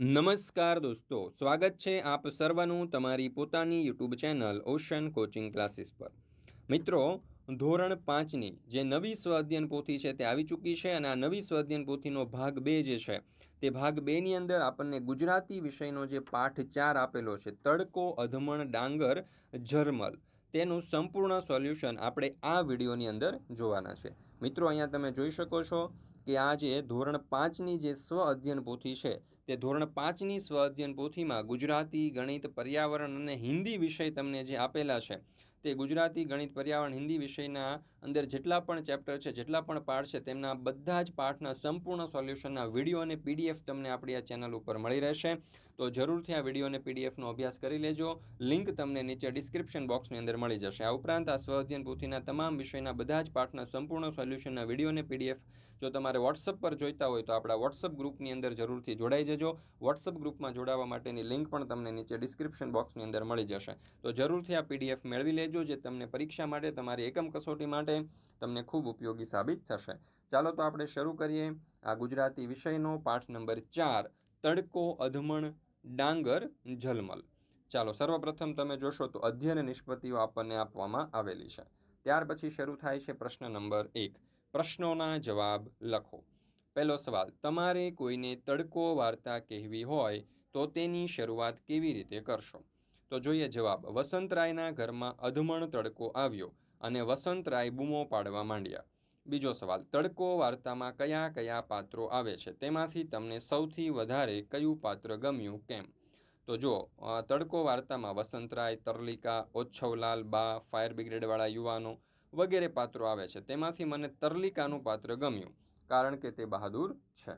નમસ્કાર દોસ્તો, સ્વાગત છે આપ સર્વનું તમારી પોતાની YouTube channel Ocean Coaching Classes પર. મિત્રો, ધોરણ પાંચની જે નવી સ્વ અધ્યયન પોથી છે તે આવી ચૂકી છે અને આ નવી સ્વ અધ્યયન પોથીનો ભાગ બે જે છે, તે ભાગ બેની અંદર આપણને ગુજરાતી વિષયનો જે પાઠ ચાર આપેલો છે, તડકો, અધમણ, ડાંગર, ઝરમલ, તેનું સંપૂર્ણ સોલ્યુશન આપણે આ વિડીયોની અંદર જોવાના છે. મિત્રો, અહીંયા તમે જોઈ શકો છો કે આ જે ધોરણ પાંચની જે સ્વ અધ્યયન પોથી છે તે ધોરણ પાંચની સ્વ અધ્યયન પોથીમાં ગુજરાતી ગણિત પર્યાવરણ અને હિન્દી વિષય તમને જે આપેલા છે, તે ગુજરાતી ગણિત પર્યાવરણ, હિન્દી વિષયના અંદર જેટલા પણ ચેપ્ટર છે, જેટલા પણ પાઠ છે, તેમના બધા જ પાઠના સંપૂર્ણ સોલ્યુશનના વીડિયો અને પીડીએફ તમને આપણી આ ચેનલ ઉપર મળી રહેશે. તો જરૂરથી આ વીડિયો અને પીડીએફનો અભ્યાસ કરી લેજો. લિંક તમને નીચે ડિસ્ક્રિપ્શન બોક્સની અંદર મળી જશે. આ ઉપરાંત આ સ્વ અધ્યયન પોથીના તમામ વિષયના બધા જ પાઠના સંપૂર્ણ સોલ્યુશનના વીડિયો અને પીડીએફ જો તમારે વોટ્સઅપ પર જોઈતા હોય તો આપણા વોટ્સઅપ ગ્રુપની અંદર જરૂરથી જોડાઈ જજો. વોટ્સઅપ ગ્રુપમાં જોડાવા માટેની લિંક પણ તમને નીચે ડિસ્ક્રિપ્શન બોક્સની અંદર મળી જશે. તો જરૂરથી આ પીડીએફ મેળવી લેજો જે તમને પરીક્ષા માટે તમારી એકમ કસોટી માટે તમને ખૂબ ઉપયોગી સાબિત થશે. ચાલો તો આપણે શરૂ કરીએ આ ગુજરાતી વિષયનો પાઠ નંબર ચાર, તડકો, અધમણ, ડાંગર, ઝલમલ. ચાલો સર્વપ્રથમ તમે જોશો તો અધ્યયન નિષ્પત્તિઓ આપણને આપવામાં આવેલી છે. ત્યાર પછી શરૂ થાય છે પ્રશ્ન નંબર એક. પ્રશ્નોના જવાબ લખો. પહેલો સવાલ, તમારે કોઈને તડકો વાર્તા કહેવી હોય તો તેની શરૂઆત કેવી રીતે કરશો? તો જોઈએ જવાબ વસંતરાયના ઘરમાં અધમણ તડકો આવ્યો અને વસંતરાય બૂમો પાડવા માંડ્યા. બીજો સવાલ, તડકો વાર્તામાં કયા કયા પાત્રો આવે છે? તેમાંથી તમને સૌથી વધારે કયું પાત્ર ગમ્યું કેમ? તો જો તડકો વાર્તામાં વસંતરાય તરલિકા, ઓચ્છવલાલ બા, ફાયર બ્રિગેડવાળા યુવાનો વગેરે પાત્રો આવે છે. તેમાંથી મને તરલિકાનું પાત્ર ગમ્યું, કારણ કે તે બહાદુર છે.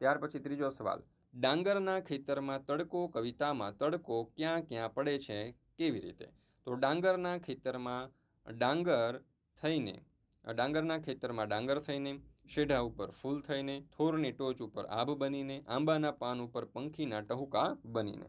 ત્યાર પછી ત્રીજો સવાલ, ડાંગરના ખેતરમાં તડકો કવિતામાં તડકો ક્યાં ક્યાં પડે છે, કેવી રીતે? તો ડાંગરના ખેતરમાં ડાંગર થઈને, ડાંગરના ખેતરમાં ડાંગર થઈને, શેઢા ઉપર ફૂલ થઈને, થોરની ટોચ ઉપર આભ બનીને, આંબાના પાન ઉપર પંખીના ટહુકા બનીને.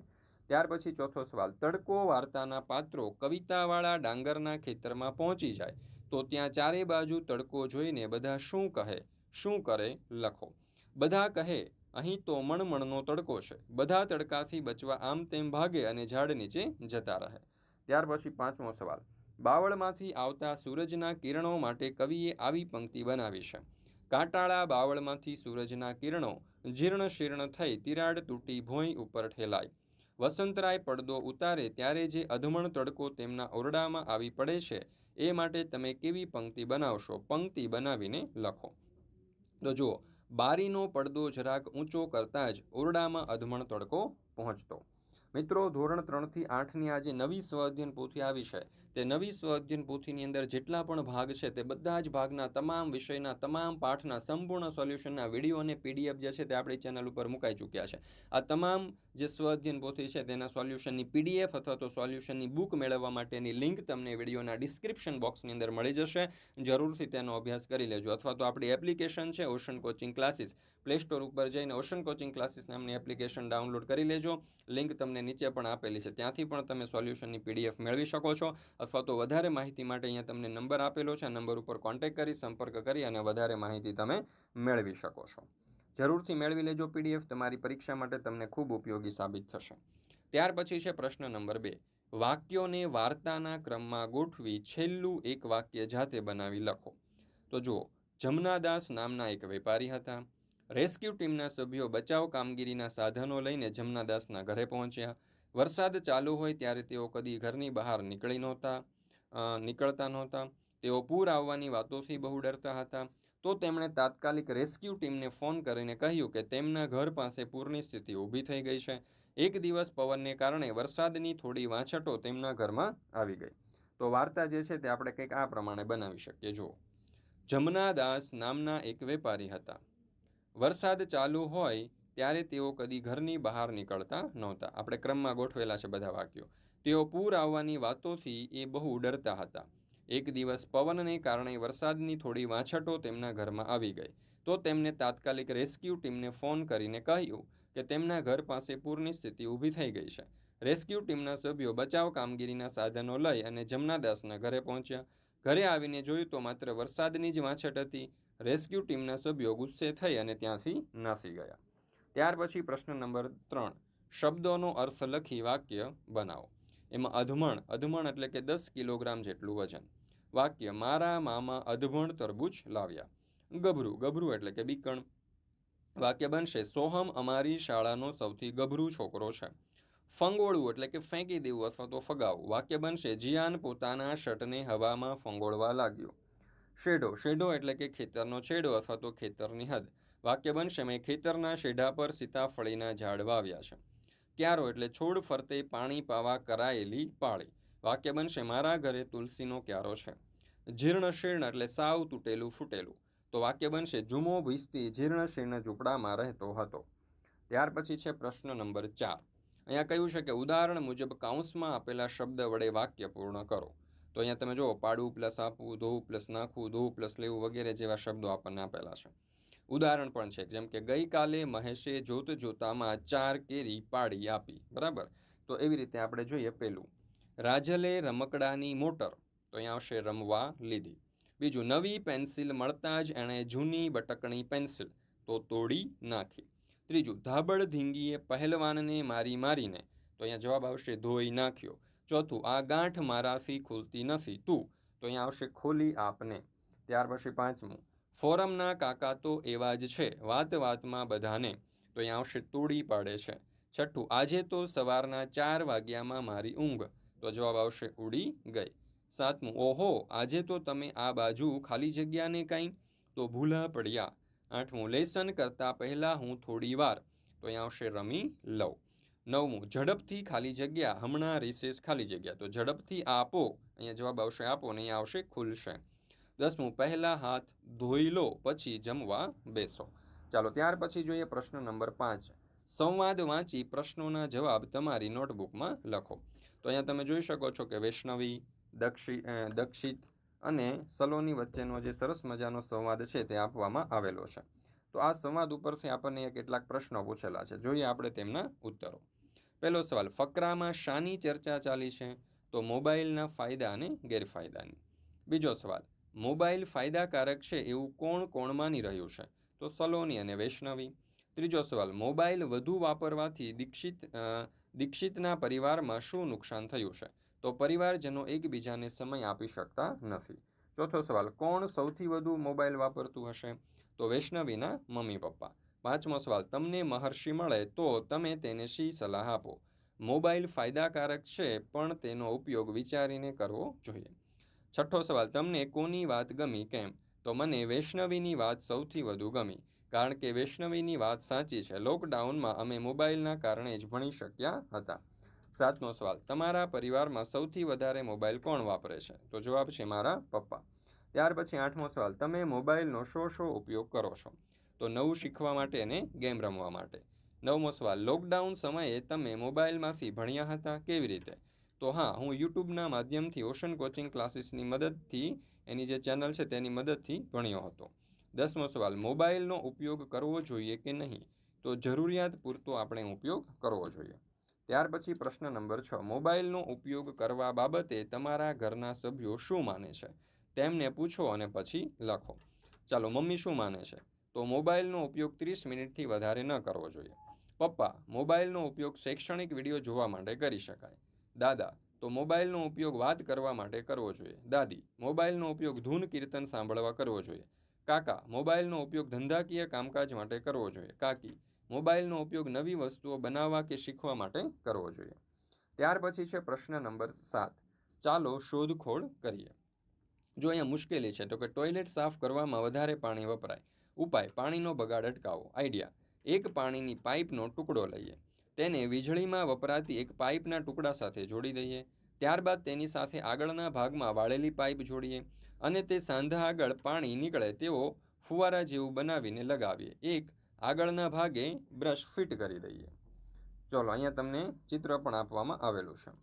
ત્યાર પછી ચોથો સવાલ, તડકો વાર્તાના પાત્રો કવિતાવાળા ડાંગરના ખેતરમાં પહોંચી જાય. તો ત્યાં ચારે બાજુ તડકો જોઈને બધા શું કહે, શું કરે, લખો. બધા કહે, અહીં તો મણમણનો તડકો છે. બધા તડકાથી બચવા આમ તેમ ભાગે અને ઝાડ નીચે જતા રહે. ત્યાર પછી પાંચમો સવાલ. બાવળમાંથી આવતા સૂરજના કિરણો માટે કવિએ આવી પંક્તિ બનાવી છે. કાંટાળા બાવળમાંથી સૂરજના કિરણો જીર્ણ શીર્ણ થઈ તિરાડ તૂટી ભોંય ઉપર ઠેલાય. વસંતરાય પડદો ઉતારે ત્યારે જે અધમણ તડકો તેમના ઓરડામાં આવી પડે છે એ માટે તમે કેવી પંક્તિ બનાવશો, પંક્તિ બનાવીને લખો. તો જુઓ, બારીનો પડદો જરાક ઊંચો કરતાં જ ઓરડામાં અધમણ તડકો પહોંચતો. મિત્રો, ધોરણ ત્રણથી આઠની આજે નવી સ્વ અધ્યયન પોથી આવી છે. તે નવી સ્વ અધ્યયન પોથીની અંદર જેટલા પણ ભાગ છે તે બધા જ ભાગના તમામ વિષયના તમામ પાઠના સંપૂર્ણ સોલ્યુશનના વીડિયો અને પીડીએફ જે છે તે આપણી ચેનલ ઉપર મુકાઈ ચૂક્યા છે. આ તમામ જે સ્વ અધ્યયન પોથી છે તેના સોલ્યુશનની પીડીએફ અથવા તો સોલ્યુશનની બુક મેળવવા માટેની લિંક તમને વિડીયોના ડિસ્ક્રિપ્શન બોક્સની અંદર મળી જશે. જરૂરથી તેનો અભ્યાસ કરી લેજો અથવા તો આપણી એપ્લિકેશન છે Ocean Coaching Classes Play Store ઉપર જઈને ઓશન કોચિંગ ક્લાસીસ નામની એપ્લિકેશન ડાઉનલોડ કરી લેજો. લિંક તમને નીચે પણ આપેલી છે. ત્યાંથી પણ તમે સોલ્યુશનની પીડીએફ મેળવી શકો છો. અથવા તો વધારે માહિતી માટે અહીંયા તમને નંબર આપેલો છે. નંબર ઉપર કોન્ટેક્ટ કરી, સંપર્ક કરી અને વધારે માહિતી તમે મેળવી શકો છો. જરૂરથી મેળવી લેજો પીડીએફ તમારી પરીક્ષા માટે તમને ખૂબ ઉપયોગી સાબિત થશે. ત્યાર પછી છે પ્રશ્ન નંબર બે. વાક્યોને વાર્તાના ક્રમમાં ગોઠવી છેલ્લું એક વાક્ય જાતે બનાવી લખો. તો જુઓ, જમનાદાસ નામના એક વેપારી હતા. રેસ્ક્યુ ટીમના સભ્યો બચાવ કામગીરીના સાધનો લઈને જમનાદાસના ઘરે પહોંચ્યા. વરસાદ ચાલુ હોય ત્યારે તેઓ કદી ઘરની બહાર નીકળી નહોતા નીકળતા નહોતા. તેઓ પૂર આવવાની વાતોથી બહુ ડરતા હતા. તો તેમણે તાત્કાલિક રેસ્ક્યુ ટીમને ફોન કરીને કહ્યું કે તેમના ઘર પાસે પૂરની સ્થિતિ ઊભી થઈ ગઈ છે. એક દિવસ પવનને કારણે વરસાદની થોડી વાછટો તેમના ઘરમાં આવી ગઈ. તો વાર્તા જે છે તે આપણે કંઈક આ પ્રમાણે બનાવી શકીએ. જુઓ. જમનાદાસ નામના એક વેપારી હતા. વરસાદ ચાલુ હોય ત્યારે તેઓ કદી ઘરની બહાર નીકળતા નહોતા. આપણે ક્રમમાં ગોઠવેલા છે બધા વાક્યો. તેઓ પૂર આવવાની વાતોથી એ બહુ ડરતા હતા. એક દિવસ પવનને કારણે વરસાદની થોડી વાછટો તેમના ઘરમાં આવી ગઈ. તો તેમને તાત્કાલિક રેસ્ક્યુ ટીમને ફોન કરીને કહ્યું કે તેમના ઘર પાસે પૂરની સ્થિતિ ઊભી થઈ ગઈ છે. રેસ્ક્યુ ટીમના સભ્યો બચાવ કામગીરીના સાધનો લઈ અને જમનાદાસના ઘરે પહોંચ્યા. ઘરે આવીને જોયું તો માત્ર વરસાદની જ વાછટ હતી. રેસ્ક્યુ ટીમના સભ્યો ગુસ્સે થઈ અને ત્યાંથી નાસી ગયા. ત્યાર પછી પ્રશ્ન નંબર ત્રણ. શબ્દોનો અર્થ લખી વાક્ય બનાવો. એમાં અધમણ અધમણ એટલે કે દસ કિલોગ્રામ જેટલું વજન. વાક્ય, મારા મામા અધભણ તરબૂચ લાવ્યા. ગભરું ગભરું એટલે કે બીકણ. વાક્ય બનશે, સોહમ અમારી શાળાનો સૌથી ગભરું છોકરો છે. ફંગોળવું એટલે કે ફેંકી દેવું અથવા તો ફગાવું વાક્ય બનશે, જીયાન પોતાના શર્ટને હવામાં ફંગોળવા લાગ્યો. શેઢો શેઢો એટલે કે ખેતરનો છેડો અથવા તો ખેતરની હદ. વાક્ય બનશે, મેં ખેતરના શેઢા પર સીતાફળીના ઝાડ વાવ્યા છે. ક્યારો એટલે છોડ ફરતે પાણી પાવા કરાયેલી પાળી. વાક્ય બનશે, મારા ઘરે તુલસીનો ક્યારો છે. જીર્ણ શીર્ણ એટલે સાવ તૂટેલું ફૂટેલું. તો વાક્ય બનશે, જુમો ભીસ્તી જીર્ણ શીર્ણ ઝૂંપડામાં રહેતો હતો. ત્યાર પછી છે પ્રશ્ન નંબર ચાર. અહીંયા કહ્યું છે કે, ઉદાહરણ મુજબ કાઉન્સમાં આપેલા શબ્દ વડે વાક્ય પૂર્ણ કરો. તો અહીંયા તમે જુઓ પાડવું પ્લસ આપવું ધોવું પ્લસ નાખવું ધોવું પ્લસ લેવું, વગેરે જેવા શબ્દો આપણને આપેલા છે. ઉદાહરણ પણ છે. જેમ કે, ગઈકાલે મહેશે જોત જોતામાં ચાર કેરી પાડી આપી. બરાબર? તો એવી રીતે આપણે જોઈએ પેલું. રાજલે રમકડાની મોટર. તો અહીંયા આવશે રમવા લીધી. બીજું, નવી પેન્સિલ મળતા જ એણે જૂની બટકણી પેન્સિલ તો તોડી નાખી. ત્રીજું, ધાબળ ધીંગીએ પહેલવાનને મારી મારીને. તો અહીંયા જવાબ આવશે, ધોઈ નાખ્યો. ચોથું, આ ગાંઠ મારાથી ખુલતી નથી તું. તો અહીંયા આવશે, ખોલી આપને. ત્યાર પછી પાંચમું ફોરમના કાકા તો એવા જ છે, વાત વાતમાં બધાને. તો અહીંયા આવશે તોડી પાડે છે. છઠ્ઠું, આજે તો સવારના ચાર વાગ્યામાં મારી ઊંઘ. તો જવાબ આવશે ઉડી ગઈ. સાતમું, ઓહો, આજે તો તમે આ બાજુ ખાલી જગ્યાને કાંઈ? તો ભૂલા પડ્યા. આઠમું, લેસન કરતાં પહેલાં હું થોડી વાર. તો અહીંયા આવશે રમી લઉં. નવમું, ઝડપથી ખાલી જગ્યા. હમણાં રિસેસ ખાલી જગ્યા. તો ઝડપથી આપો. અહીંયા જવાબ આવશે આપો અને આવશે ખુલશે. દસમું, પહેલાં હાથ ધોઈ લો, પછી જમવા બેસો. ચાલો, ત્યાર પછી જોઈએ પ્રશ્ન નંબર પાંચ. સંવાદ વાંચી પ્રશ્નોના જવાબ તમારી નોટબુકમાં લખો. તો અહીંયા તમે જોઈ શકો છો કે વૈષ્ણવી, દક્ષિ દક્ષિત અને સલોની વચ્ચેનો જે સરસ મજાનો સંવાદ છે તે આપવામાં આવેલો છે. તો આ સંવાદ ઉપરથી આપણને કેટલાક પ્રશ્નો પૂછેલા છે. જોઈએ આપણે તેમના ઉત્તરો. પહેલો સવાલ, ફકરામાં શાની ચર્ચા ચાલી છે? તો મોબાઈલના ફાયદા અને ગેરફાયદાની. બીજો સવાલ મોબાઈલ ફાયદાકારક છે એવું કોણ કોણ માની રહ્યું છે? તો સલોની અને વૈષ્ણવી. ત્રીજો સવાલ, મોબાઈલ વધુ વાપરવાથી દીક્ષિત દીક્ષિતના પરિવારમાં શું નુકસાન થયું છે? તો પરિવારજનો એકબીજાને સમય આપી શકતા નથી. ચોથો સવાલ, કોણ સૌથી વધુ મોબાઈલ વાપરતું હશે? તો વૈષ્ણવીના મમ્મી પપ્પા. પાંચમો સવાલ, તમને મહર્ષિ મળે તો તમે તેને શી સલાહ આપો? મોબાઈલ ફાયદાકારક છે, પણ તેનો ઉપયોગ વિચારીને કરવો જોઈએ. છઠ્ઠો સવાલ, તમને કોની વાત ગમી કેમ? તો મને વૈષ્ણવીની વાત સૌથી વધુ ગમી, કારણ કે વૈષ્ણવીની વાત સાચી છે. લોકડાઉનમાં અમે મોબાઈલના કારણે જ ભણી શક્યા હતા. સાતમો સવાલ, તમારા પરિવારમાં સૌથી વધારે મોબાઈલ કોણ વાપરે છે? તો જવાબ છે મારા પપ્પા. ત્યાર પછી આઠમો સવાલ, તમે મોબાઈલનો શો શો ઉપયોગ કરો છો? તો નવું શીખવા માટે અને ગેમ રમવા માટે. નવમો સવાલ, લોકડાઉન સમયે તમે મોબાઈલમાંથી ભણ્યા હતા કેવી રીતે? તો હા, હું યુટ્યુબના માધ્યમથી ઓશન કોચિંગ ક્લાસીસની મદદથી એની જે ચેનલ છે તેની મદદથી ભણ્યો હતો. દસમો સવાલ, મોબાઈલનો ઉપયોગ કરવો જોઈએ કે નહીં? તો જરૂરિયાત પૂરતો આપણે ઉપયોગ કરવો જોઈએ. ત્યાર પછી પ્રશ્ન નંબર છ, મોબાઈલનો ઉપયોગ કરવા બાબતે તમારા ઘરના સભ્યો શું માને છે? તેમને પૂછો અને પછી લખો. ચાલો, મમ્મી શું માને છે? તો મોબાઈલનો ઉપયોગ ત્રીસ મિનિટથી વધારે ન કરવો જોઈએ. પપ્પા, મોબાઈલનો ઉપયોગ શૈક્ષણિક વીડિયો જોવા માટે કરી શકાય. દાદા, તો મોબાઈલનો ઉપયોગ વાત કરવા માટે કરવો જોઈએ. દાદી, મોબાઈલનો ઉપયોગ ધૂન કીર્તન સાંભળવા કરવો જોઈએ. કાકા, મોબાઈલનો ઉપયોગ ધંધાકીય કામકાજ માટે કરવો જોઈએ. કાકી, મોબાઈલનો ઉપયોગ નવી વસ્તુઓ બનાવવા કે શીખવા માટે કરવો જોઈએ. ત્યાર પછી છે પ્રશ્ન નંબર સાત. ચાલો શોધખોળ કરીએ. જો અહીંયા મુશ્કેલી છે, તો કે ટોયલેટ સાફ કરવામાં વધારે પાણી વપરાય. ઉપાય, પાણીનો બગાડ અટકાવો. આઈડિયા, એક પાણીની પાઇપનો ટુકડો લઈએ. તેને વીજળીમાં વપરાતી એક પાઇપના ટુકડા સાથે જોડી દઈએ. ત્યારબાદ તેની સાથે આગળના ભાગમાં વાળેલી પાઇપ જોડીએ અને તે સાંધા આગળ પાણી નીકળે તેવો ફુવારા જેવું બનાવીને લગાવીએ. એક, આગળના ભાગે બ્રશ ફિટ કરી દઈએ. ચલો, અહીંયા તમને ચિત્ર પણ આપવામાં આવેલું છે.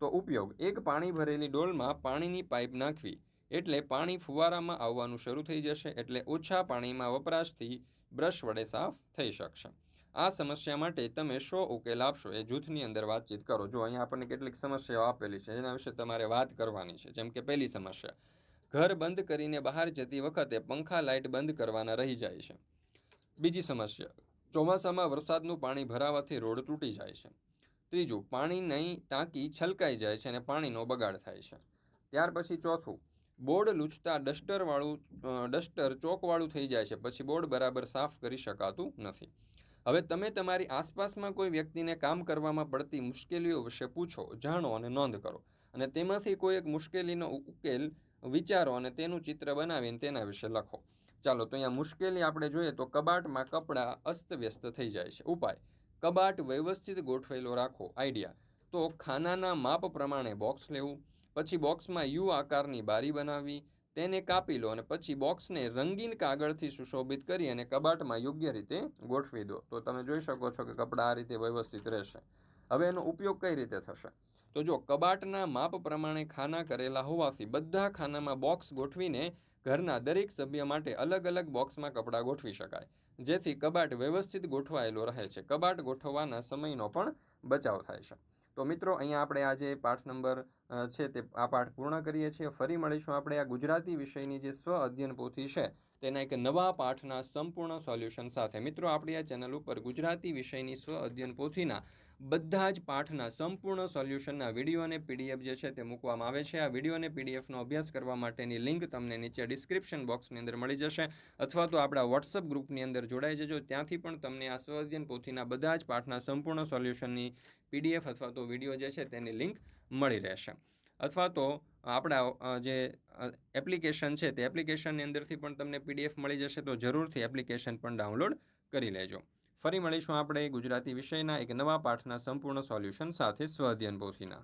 તો ઉપયોગ, એક પાણી ભરેલી ડોલમાં પાણીની પાઇપ નાખવી એટલે પાણી ફુવારામાં આવવાનું શરૂ થઈ જશે એટલે ઓછા પાણીમાં વપરાશથી બ્રશ વડે સાફ થઈ શકશે. આ સમસ્યા માટે તમે શો ઉકેલ આપશો? એ જૂથની અંદર વાતચીત કરો. જો અહીંયા આપણને કેટલીક સમસ્યાઓ આપેલી છે, એના વિશે તમારે વાત કરવાની છે. જેમ કે પહેલી સમસ્યા, ઘર બંધ કરીને બહાર જતી વખતે પંખા લાઇટ બંધ કરવાના રહી જાય છે. બીજી સમસ્યા, ચોમાસામાં વરસાદનું પાણી ભરાવાથી રોડ તૂટી જાય છે. ત્રીજું પાણીની ટાંકી છલકાઈ જાય છે અને પાણીનો બગાડ થાય છે. ત્યાર પછી ચોથું, બોર્ડ લૂછતા ડસ્ટરવાળું ડસ્ટર ચોકવાળું થઈ જાય છે. પછી બોર્ડ બરાબર સાફ કરી શકાતું નથી. હવે તમે તમારી આસપાસમાં કોઈ વ્યક્તિને કામ કરવામાં પડતી મુશ્કેલીઓ વિશે પૂછો, જાણો અને નોંધ કરો. અને તેમાંથી કોઈ એક મુશ્કેલીનો ઉકેલ વિચારો અને તેનું ચિત્ર બનાવીને તેના વિશે લખો. ચાલો, તો અહીંયા મુશ્કેલી આપણે જોઈએ તો કબાટમાં કપડાં અસ્તવ્યસ્ત થઈ જાય છે. ઉપાય, કબાટ વ્યવસ્થિત ગોઠવેલો રાખો. આઈડિયા, તો ખાનાના માપ પ્રમાણે બોક્સ લેવું. પછી બોક્સમાં યુ આકારની બારી બનાવવી. તેને કાપી લો અને પછી બોક્સને રંગીન કાગળથી સુશોભિત કરી અને કબાટમાં યોગ્ય રીતે ગોઠવી દો. તો તમે જોઈ શકો છો કે કપડાં આ રીતે વ્યવસ્થિત રહેશે. હવે એનો ઉપયોગ કઈ રીતે થશે? તો જો કબાટના માપ પ્રમાણે ખાના કરેલા હોવાથી બધા ખાનામાં બોક્સ ગોઠવીને ઘરના દરેક સભ્ય માટે અલગ અલગ બોક્સમાં કપડાં ગોઠવી શકાય. જેથી કબાટ વ્યવસ્થિત ગોઠવાયેલો રહે છે. કબાટ ગોઠવવાના સમયનો પણ બચાવ થાય છે. તો મિત્રો, અહીંયા આપણે આજે પાઠ નંબર છે તે આ પાઠ પૂર્ણ કરીએ છીએ. ફરી મળીશું આપણે આ ગુજરાતી વિષયની જે સ્વ અધ્યયન પોથી છે, તેના એક નવા પાઠના સંપૂર્ણ સોલ્યુશન સાથે. મિત્રો, આપણી આ ચેનલ ઉપર ગુજરાતી વિષયની સ્વ અધ્યયન પોથીના બધા જ પાઠના સંપૂર્ણ સોલ્યુશનના વીડિયો અને પીડીએફ જે છે તે મૂકવામાં આવે છે. આ વીડિયો અને પીડીએફનો અભ્યાસ કરવા માટેની લિંક તમને નીચે ડિસ્ક્રિપ્શન બોક્સની અંદર મળી જશે અથવા તો આપણા વોટ્સઅપ ગ્રુપની અંદર જોડાઈ જજો. ત્યાંથી પણ તમને આ સ્વ પોથીના બધા જ પાઠના સંપૂર્ણ સોલ્યુશનની પીડીએફ અથવા તો વીડિયો જે છે તેની લિંક મળી રહેશે. અથવા તો આપણા જે એપ્લિકેશન છે તે એપ્લિકેશનની અંદરથી પણ તમને પીડીએફ મળી જશે તો જરૂરથી એપ્લિકેશન પણ ડાઉનલોડ કરી લેજો. ફરી મળીશું આપણે ગુજરાતી વિષયના એક નવા પાઠના સંપૂર્ણ સોલ્યુશન સાથે સ્વ અધ્યયન પોથીના